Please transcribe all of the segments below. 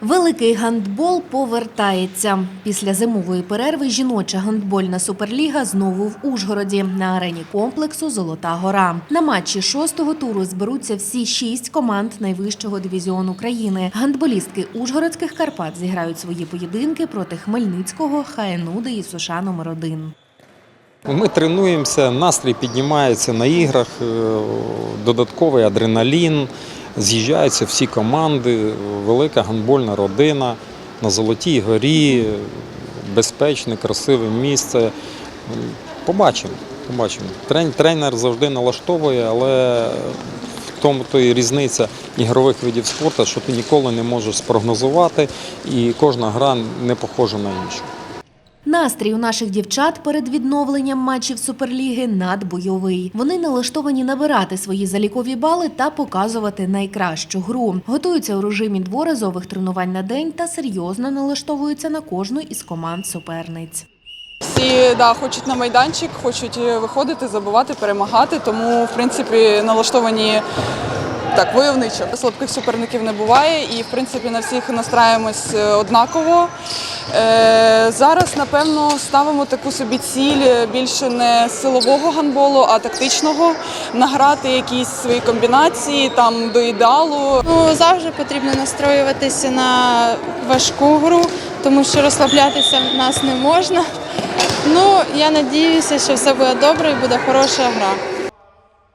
Великий гандбол повертається. Після зимової перерви жіноча гандбольна суперліга знову в Ужгороді на арені комплексу Золота гора. На матчі шостого туру зберуться всі шість команд найвищого дивізіону країни. Гандболістки Ужгородських Карпат зіграють свої поєдинки проти Хмельницького ХНУ і Суша номер 1 Ми тренуємося, настрій піднімається на іграх, е, додатковий адреналін, з'їжджаються всі команди, велика гандбольна родина на Золотій горі, безпечне, красиве місце. Побачимо, побачимо. Тренер завжди налаштовує, але в тому то і різниця ігрових видів спорту, що ти ніколи не можеш спрогнозувати, і кожна гра не похожа на іншу. Настрій у наших дівчат перед відновленням матчів Суперліги надбойовий. Вони налаштовані набирати свої залікові бали та показувати найкращу гру. Готуються у режимі дворазових тренувань на день та серйозно налаштовуються на кожну із команд суперниць. Всі да, хочуть на майданчик, хочуть е, виходити, забивати, перемагати. Тому, в принципі, налаштовані так войовничо. Слабких суперників не буває, і в принципі на всіх настраємось е, однаково. Е, зараз, напевно, ставимо таку собі ціль е, більше не силового гандболу, а тактичного. Награти якісь свої комбінації там до ідеалу. Ну, завжди потрібно настроюватися на важку гру, тому що розслаблятися в нас не можна. Ну, я надіюся, що все буде добре і буде хороша гра.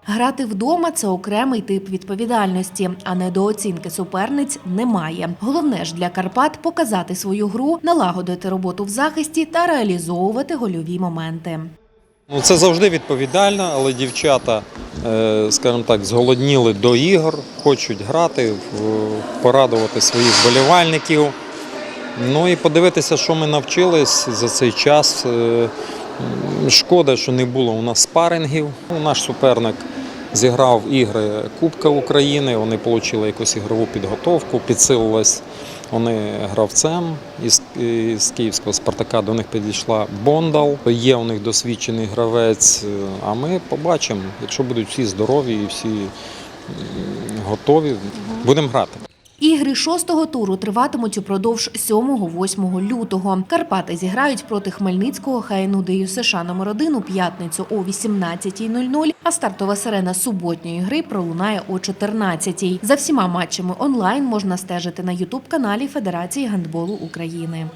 Грати вдома це окремий тип відповідальності, а недооцінки суперниць немає. Головне ж для Карпат показати свою гру, налагодити роботу в захисті та реалізовувати гольові моменти. Ну, це завжди відповідально, але дівчата, е, скажімо так, зголодніли до ігор, хочуть грати, порадувати своїх вболівальників. Ну і подивитися, що ми навчились за цей час. Е, Шкода, що не було у нас спарингів. Ну, Наш суперник зіграв ігри Кубка України, вони отримали якусь ігрову підготовку, підсилились вони гравцем із, із київського Спартака. До них підійшла Бондал. Є у них досвідчений гравець. А ми побачимо, якщо будуть всі здорові і всі готові, будемо грати. Ігри шостого туру триватимуть упродовж 7-8 лютого. Карпати зіграють проти Хмельницького Хайнудею США номер 1 у п'ятницю о 18.00, а стартова сирена суботньої гри пролунає о 14.00. За всіма матчами онлайн можна стежити на ютуб-каналі Федерації гандболу України.